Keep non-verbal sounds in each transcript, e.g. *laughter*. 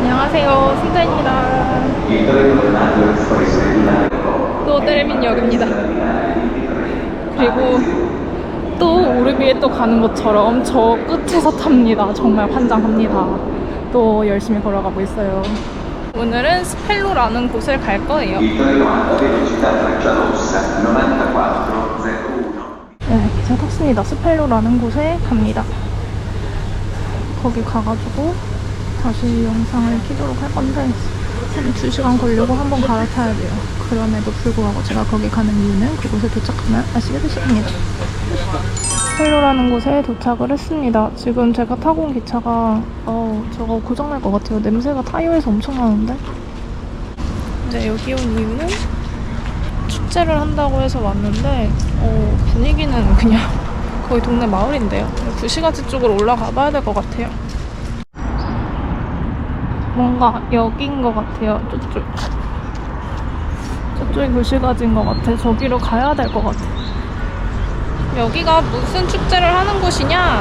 안녕하세요, 승자입니다. 또 때레민역입니다. 그리고 또 오르비에 또 가는 것처럼 저 끝에서 탑니다. 정말 환장합니다. 또 열심히 걸어가고 있어요. 오늘은 스펠로라는 곳을 갈 거예요. 네, 기차 탔습니다. 스펠로라는 곳에 갑니다. 거기 가가지고 다시 영상을 키도록 할 건데 한 2시간 걸려고 한 번 갈아타야 돼요. 그럼에도 불구하고 제가 거기 가는 이유는 그곳에 도착하면 아시게 되실 겁니다. 스펠로라는 곳에 도착을 했습니다. 지금 제가 타고 온 기차가 어 저거 고장날 것 같아요. 냄새가 타이어에서 엄청 나는데 이제 여기 온 이유는 축제를 한다고 해서 왔는데 어, 분위기는 그냥 거의 동네 마을인데요. 구시가지 쪽으로 올라가 봐야 될 것 같아요. 뭔가 여기인 것 같아요. 저쪽. 저쪽이 구시가지인 것 같아. 저기로 가야 될 것 같아. 여기가 무슨 축제를 하는 곳이냐?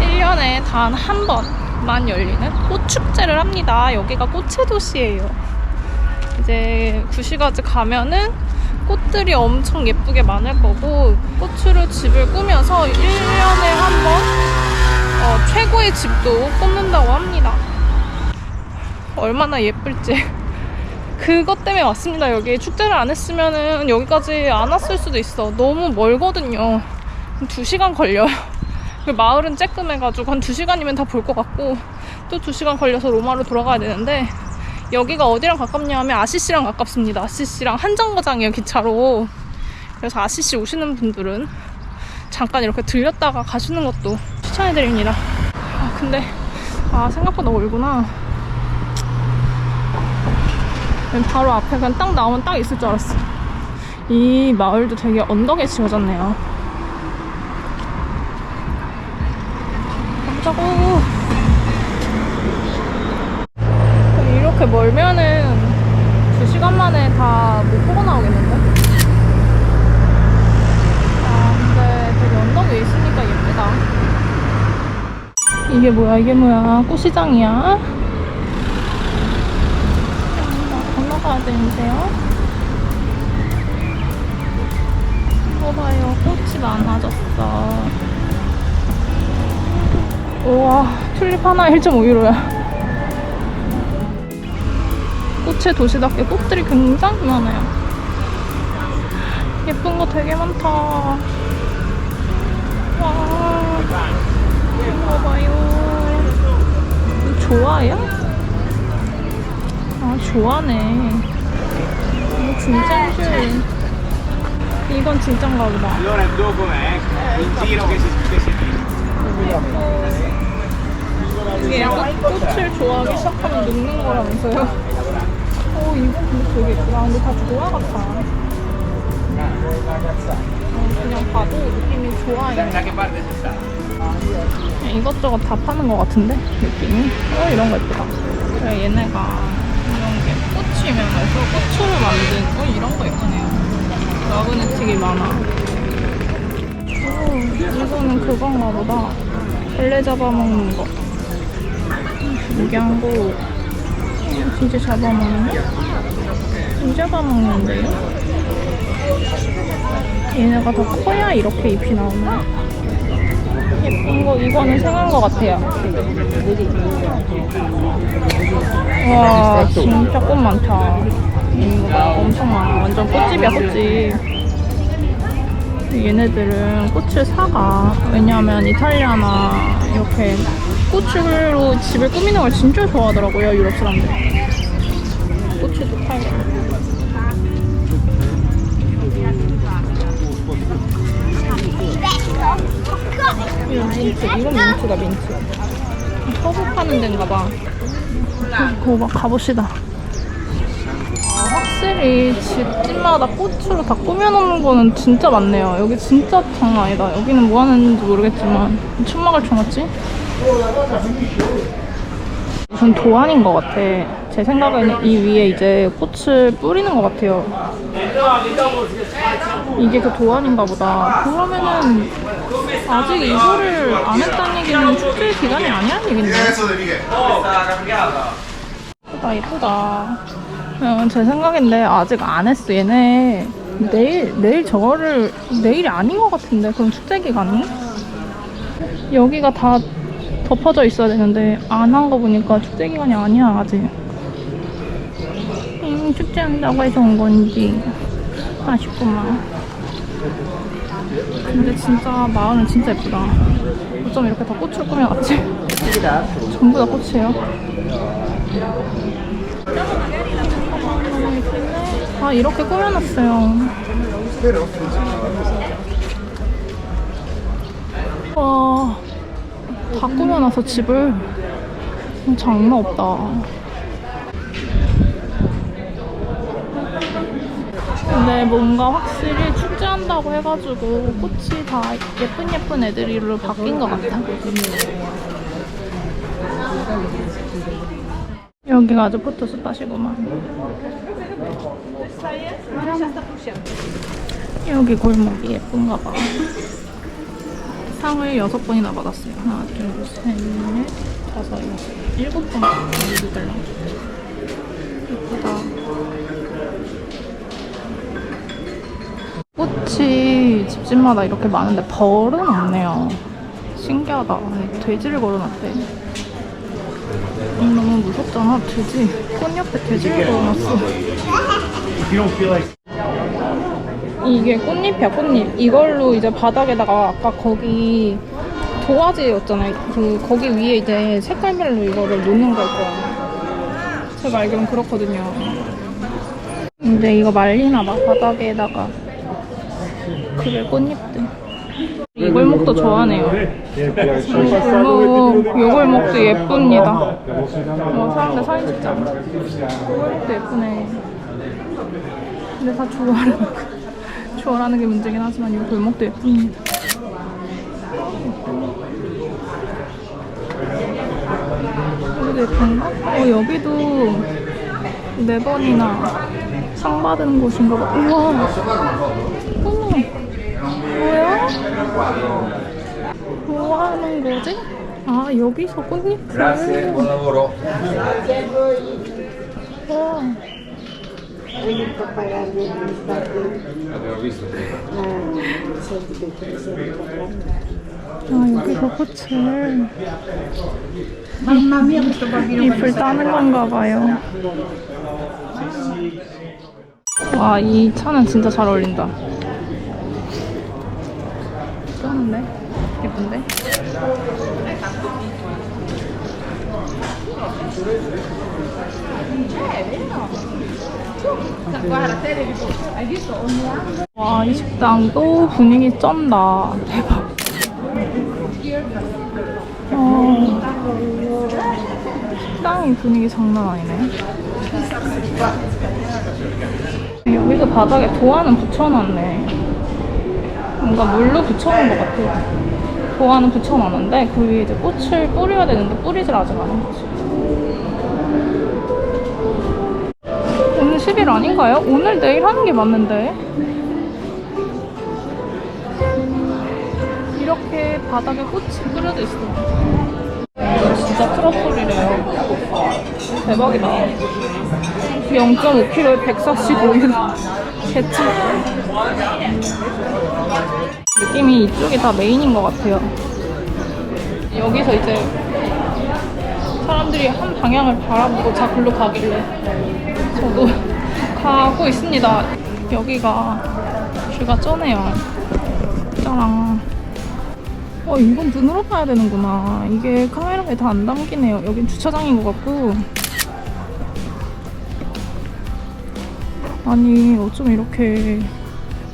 1년에 단 한 번만 열리는 꽃 축제를 합니다. 여기가 꽃의 도시예요. 이제 구시가지 가면은 꽃들이 엄청 예쁘게 많을 거고 꽃으로 집을 꾸며서 1년에 한 번 어, 최고의 집도 꽂는다고 합니다. 얼마나 예쁠지. *laughs* 그것 때문에 왔습니다. 여기 축제를 안 했으면은 여기까지 안 왔을 수도 있어. 너무 멀거든요. 2시간 걸려요. *laughs* 그 마을은 쬐끔해가지고 한 2시간이면 다 볼 것 같고 또 2시간 걸려서 로마로 돌아가야 되는데 여기가 어디랑 가깝냐 하면 아시시랑 가깝습니다. 아시시랑 한 정거장이에요, 기차로. 그래서 아시시 오시는 분들은 잠깐 이렇게 들렸다가 가시는 것도 추천해드립니다. 아, 근데, 아, 생각보다 멀구나. 바로 앞에 그냥 딱 나오면 딱 있을 줄 알았어. 이 마을도 되게 언덕에 지어졌네요. 이게 뭐야, 이게 뭐야. 꽃시장이야? 음, 건너가야 되는데요? 이거 봐요. 꽃이 많아졌어. 우와, 튤립 하나에 1.5유로야. 꽃의 도시답게 꽃들이 굉장히 많아요. 예쁜 거 되게 많다. 와, 봐요. 좋아요? 아, 좋아네. 이거 진짜인지. 이건 진짠가 보다. 이게 약간 꽃을 좋아하기 시작하면 늙는 거라면서요? 어, 이거 근데 되게 예쁘다. 근데 다 좋아 같아. 어, 그냥 봐도 느낌이 좋아요. 이것저것 다 파는 것 같은데? 느낌이? 어, 이런 거 예쁘다. 그래, 얘네가 이런 게 꽃이면서 꽃으로 만든 거 이런 거 예쁘네요. 마그네틱이 많아. 오, 이거는 그건가 보다. 벌레 잡아먹는 거. 무기한고 진짜 잡아먹네? 진짜 잡아먹는데요? 얘네가 더 커야 이렇게 잎이 나오네. 예쁜 거 이거는 생한 거 같아요. 와 진짜 꽃 많다. 이거 봐, 엄청 많아. 완전 꽃집이야 꽃집. 얘네들은 꽃을 사가. 왜냐하면 이탈리아나 이렇게 꽃으로 집을 꾸미는 걸 진짜 좋아하더라고요 유럽 사람들. 꽃을 또 팔고. 이런 민트, 이건 민트다 민트. 허브 파는 데인가 봐. 막 가봅시다. 아, 확실히 집집마다 꽃으로 다 꾸며놓는 거는 진짜 많네요. 여기 진짜 장난 아니다. 여기는 뭐 하는지 모르겠지만 천막을 쳐놨지? 무슨 도안인 것 같아. 제 생각에는 이 위에 이제 꽃을 뿌리는 것 같아요. 이게 그 도안인가 보다. 그러면은 아직 이거를 안 했다는 얘기는 축제 기간이 아니라는 얘긴데. 예쁘다, 예쁘다. 어, 제 생각인데 아직 안 했어. 얘네 내일, 내일 저거를, 내일이 아닌 것 같은데. 그럼 축제 기간이? 여기가 다 덮어져 있어야 되는데 안 한 거 보니까 축제 기간이 아니야, 아직. 음, 축제한다고 해서 온 건지 아쉽구만. 근데 진짜 마을은 진짜 예쁘다. 어쩜 이렇게 다 꽃으로 꾸며놨지? *laughs* 전부 다 꽃이에요. 아 이렇게 꾸며놨어요. 와, 다 꾸며놔서 집을 장난 없다. 근데 뭔가 확실히 축제한다고 해가지고 꽃이 다 예쁜 예쁜 애들이로 바뀐 것 같아. 여기가 아주 포토 스팟이구만. 여기 골목이 예쁜가 봐. 상을 여섯 번이나 받았어요. 하나, 둘, 셋, 넷, 다섯, 여섯, 일곱 번. 예쁘다. 꽃이 집집마다 이렇게 많은데 벌은 없네요. 신기하다. 돼지를 걸어놨대. 음, 너무 무섭잖아, 돼지. 꽃 옆에 돼지를 걸어놨어. 이게 꽃잎이야, 꽃잎. 이걸로 이제 바닥에다가 아까 거기 도화지였잖아요. 그, 거기 위에 이제 색깔별로 이거를 놓는 걸 거야. 제가 알기론 그렇거든요. 근데 이거 말리나 봐, 바닥에다가. 그게 꽃잎들. 이 골목도 좋아하네요. 골목, 요 골목도 예쁩니다. 어, 사람들 사진 찍자. 이 골목도 예쁘네. 근데 다 좋아하는 거. 좋아하는 게 문제긴 하지만 이 골목도 예쁩니다. 여기도 예쁜가? 어, 여기도 네 번이나 상 받은 곳인가 봐. 우와. 어머. 뭐야? 뭐 하는 거지? 아, 여기서 꽃잎을. 와. Visto. 아, 여기서 꽃을. 잎을 따는 건가 봐요. 와, 이 차는 진짜 잘 어울린다. 좋았는데? 예쁜데? 와, 이 식당도 분위기 쩐다. 대박. 어, 식당이 분위기 장난 아니네. 여기도 바닥에 도안은 붙여놨네. 뭔가 물로 붙여놓은 것 같아요. 도안은 붙여놨는데 그 위에 이제 꽃을 뿌려야 되는데 뿌리질 아직 않은 거지. 오늘 10일 아닌가요? 오늘 내일 하는 게 맞는데. 이렇게 바닥에 꽃이 뿌려져 있어. 진짜 트러플이래요. 대박이다. 0.5kg에 145일. 개차. 느낌이 이쪽이 다 메인인 것 같아요. 여기서 이제 사람들이 한 방향을 바라보고 자 글로 가길래 저도 *laughs* 가고 있습니다. 여기가 뷰가 쩌네요. 짜랑. 어, 이건 눈으로 봐야 되는구나. 이게 카메라에 다 안 담기네요. 여긴 주차장인 것 같고. 아니, 어쩜 이렇게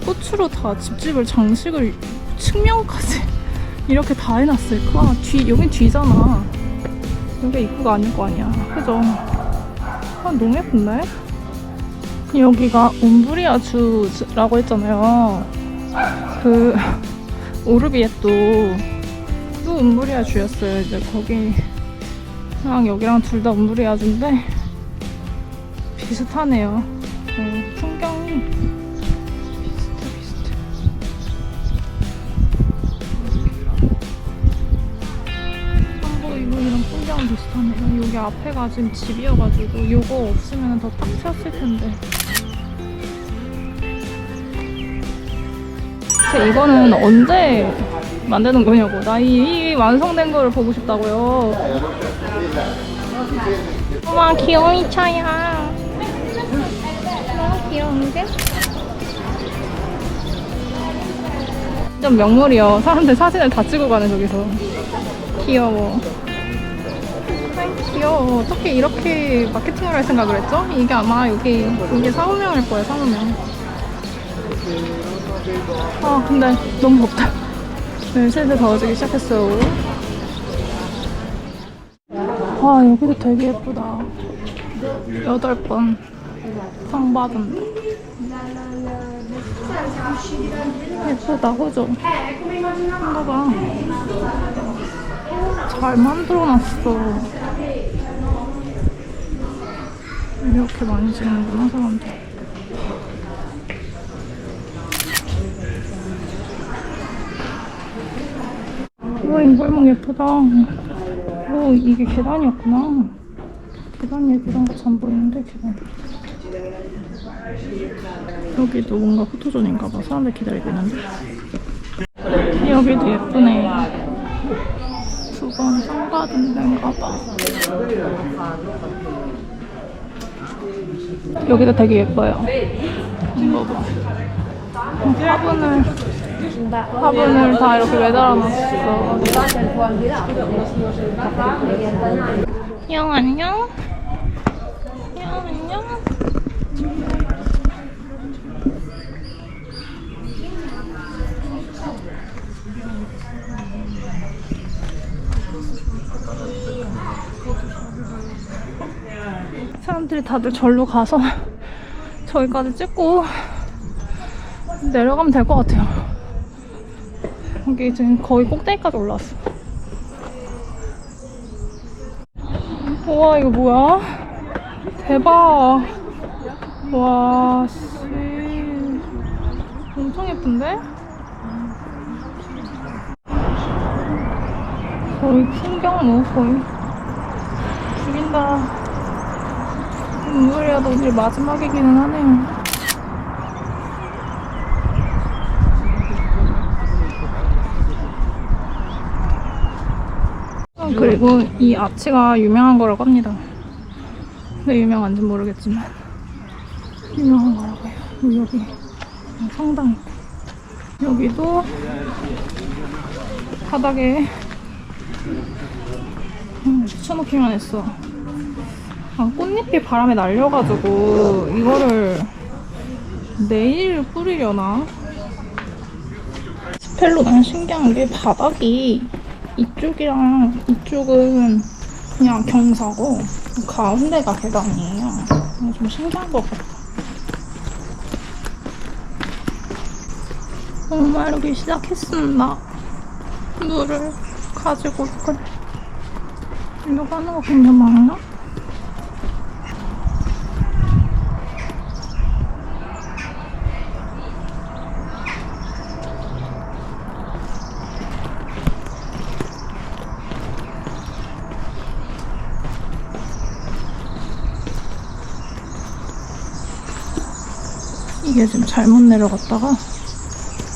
꽃으로 다 집집을 장식을 측면까지 *laughs* 이렇게 다 해놨을까? 뒤, 여긴 뒤잖아. 여기 입구가 아닐 거 아니야. 그죠? 아, 너무 예쁜데? 여기가 옴브리아 주라고 했잖아요. 그, 오르비에또 또 옴브리아 주였어요. 이제 거기랑 여기랑 둘 다 옴브리아 주인데 비슷하네요. 네, 여기 앞에가 지금 집이어가지고 요거 없으면 더딱 트였을 텐데. 대체 이거는 언제 만드는 거냐고. 나이 완성된 거를 보고 싶다고요. 와 귀여운 차야. 너무 귀여운데? 좀 명물이요. 사람들 사진을 다 찍어 가는 저기서. 귀여워. 귀여워. 어떻게 이렇게 마케팅을 할 생각을 했죠? 이게 아마 여기, 이게 사무명일 거예요, 사무명. 아, 근데 너무 덥다. 네, 슬슬 더워지기 시작했어요. 와, 여기도 되게 예쁘다. 여덟 번 상 받은다. 예쁘다, 그죠? 이거 봐. 잘 만들어놨어. 이렇게 많이 찍는구나, 사람들. 우와, 이 골목 예쁘다. 오, 이게 계단이었구나. 계단 얘기한 것처럼 안 보이는데, 계단. 여기도 뭔가 포토존인가 봐. 사람들 기다리고 있는데. 여기도 예쁘네. 두번상 받은 데인가 봐. 여기도 되게 예뻐요. 이거 봐. 어, 화분을, 화분을 다 이렇게 매달아놨어. 형 안녕? 형 안녕? 사람들이 다들 절로 가서 저기까지 찍고 내려가면 될 것 같아요. 여기 지금 거의 꼭대기까지 올라왔어. 우와, 이거 뭐야? 대박. 와, 씨. 엄청 예쁜데? 거의 풍경무, 거의. 죽인다. 눈물이라도 오늘 마지막이기는 하네요. 아, 그리고 이 아치가 유명한 거라고 합니다. 왜 유명한지 모르겠지만 유명한 거라고 해요. 여기 성당 있고 여기도 바닥에 음, 붙여놓기만 했어. 아, 꽃잎이 바람에 날려가지고 이거를 내일 뿌리려나? 스펠로 난 신기한 게 바닥이 이쪽이랑 이쪽은 그냥 경사고 가운데가 계단이에요. 좀 신기한 것 같아. 어, 마르기 시작했습니다. 물을 가지고 있거든. 이거 하는 거 굉장히 많나? 이게 지금 잘못 내려갔다가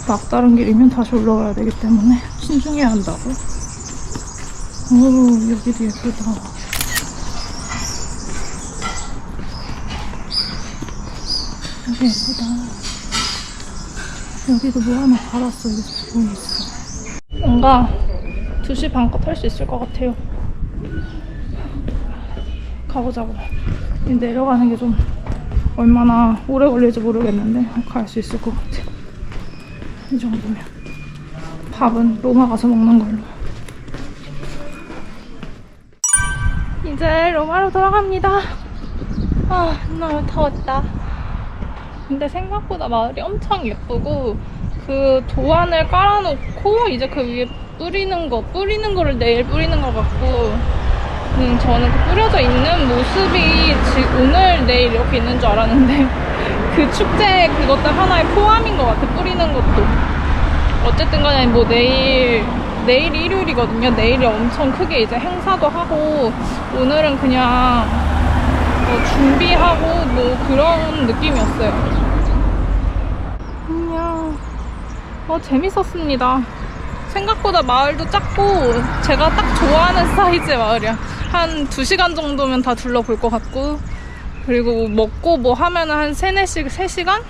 막다른 길이면 다시 올라가야 되기 때문에 신중해야 한다고. 오, 여기도 예쁘다. 여기 예쁘다. 여기도 뭐 하나 받았어. 여기 있어. 뭔가 2시 반껏 할 수 있을 것 같아요. 가보자고. 이 내려가는 게 좀 얼마나 오래 걸릴지 모르겠는데 갈 수 있을 것 같아. 이 정도면. 밥은 로마 가서 먹는 걸로. 이제 로마로 돌아갑니다. 아, 너무 더웠다. 근데 생각보다 마을이 엄청 예쁘고 그 도안을 깔아놓고 이제 그 위에 뿌리는 거 뿌리는 거를 내일 뿌리는 것 같고 음, 저는 그 뿌려져 있는 모습이 지, 오늘 내일 이렇게 있는 줄 알았는데 *laughs* 그 축제 그것도 하나의 포함인 것 같아 뿌리는 것도 어쨌든 간에 뭐 내일 내일이 일요일이거든요. 내일이 엄청 크게 이제 행사도 하고 오늘은 그냥 뭐 준비하고 뭐 그런 느낌이었어요. 안녕. 어, 재밌었습니다. 생각보다 마을도 작고 제가 딱 좋아하는 사이즈의 마을이야. 한 2시간 정도면 다 둘러볼 것 같고 그리고 먹고 뭐 하면은 한 3, 4시, 3시간?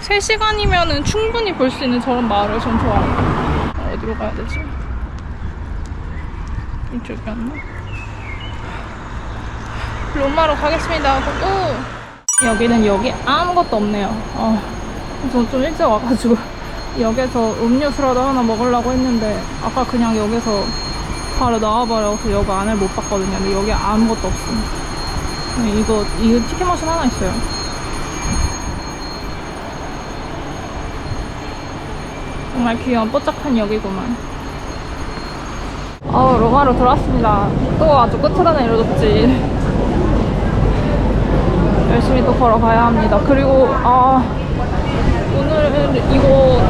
3시간이면은 충분히 볼 수 있는 저런 마을을 전 좋아해요. 어, 어디로 가야 되지? 이쪽이었나? 로마로 가겠습니다. 고! 여기는 여기 아무것도 없네요. 어, 저좀 일찍 와가지고 *laughs* 역에서 음료수라도 하나 먹으려고 했는데 아까 그냥 역에서 바로 나와버려서 여기 안을 못 봤거든요. 근데 여기 아무것도 없습니다. 네, 이거 이거 티켓 머신 하나 있어요. 정말 귀여운 뽀짝한 역이구만. 어 로마로 들어왔습니다. 또 아주 끝에다 내려줬지. *laughs* 열심히 또 걸어가야 합니다. 그리고 아 오늘은 이거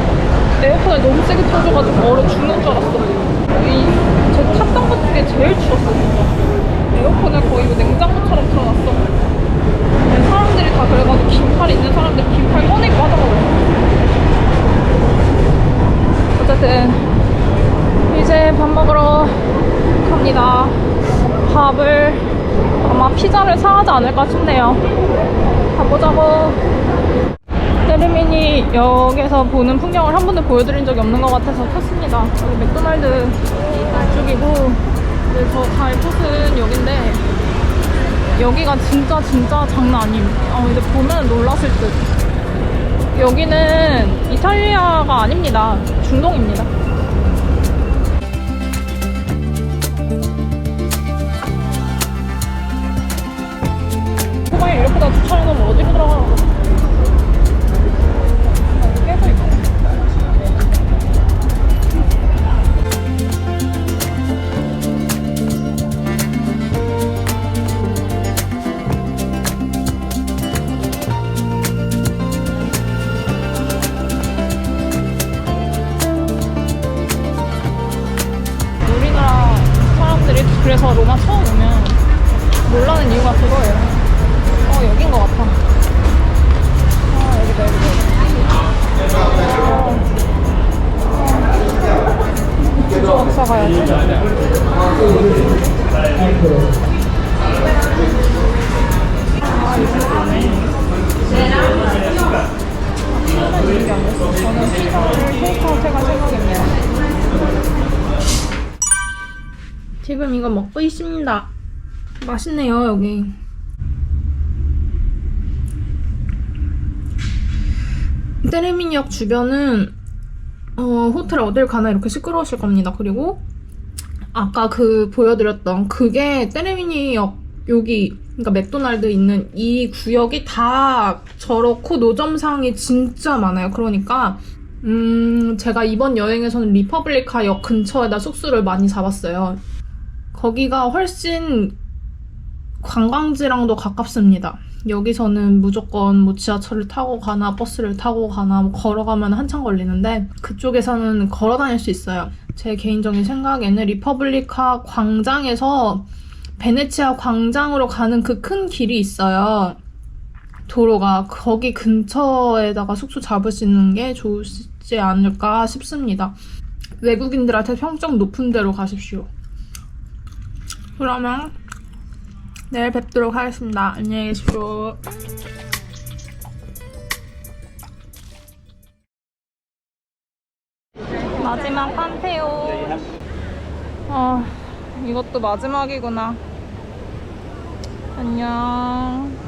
에어컨을 너무 세게 틀어줘가지고 얼어 죽는 줄 알았어. 이 중에 제일 추웠어 진짜. 에어컨을 거의 뭐 냉장고처럼 틀어놨어. 사람들이 다 그래가지고 긴팔 있는 사람들 긴팔 꺼내고 하더라고요. 어쨌든 이제 밥 먹으러 갑니다. 밥을 아마 피자를 사가지 않을까 싶네요. 가보자고. 테르미니 역에서 보는 풍경을 한 번도 보여드린 적이 없는 것 같아서 탔습니다. 여기 맥도날드 이쪽이고 이제 저갈 곳은 여긴데 여기가 진짜 진짜 장난 아닙니다. 어, 이제 보면 놀랐을 듯. 여기는 이탈리아가 아닙니다. 중동입니다. 호방에 이렇게 다 주차해놓으면 어디로 들어가라고. 맛있네요, 여기. 테레미니역 주변은 어, 호텔 어딜 가나 이렇게 시끄러우실 겁니다. 그리고 아까 그 보여드렸던 그게 테레미니역 여기 그러니까 맥도날드 있는 이 구역이 다 저렇고 노점상이 진짜 많아요. 그러니까 음 제가 이번 여행에서는 리퍼블리카 역 근처에다 숙소를 많이 잡았어요. 거기가 훨씬 관광지랑도 가깝습니다. 여기서는 무조건 뭐 지하철을 타고 가나 버스를 타고 가나 뭐 걸어가면 한참 걸리는데 그쪽에서는 걸어 다닐 수 있어요. 제 개인적인 생각에는 리퍼블리카 광장에서 베네치아 광장으로 가는 그 큰 길이 있어요. 도로가 거기 근처에다가 숙소 잡을 수 있는 게 좋지 않을까 싶습니다. 외국인들한테 평점 높은 데로 가십시오. 그러면 내일 뵙도록 하겠습니다. 안녕히 계십시오. 마지막 판테온. 아, 이것도 마지막이구나. 안녕.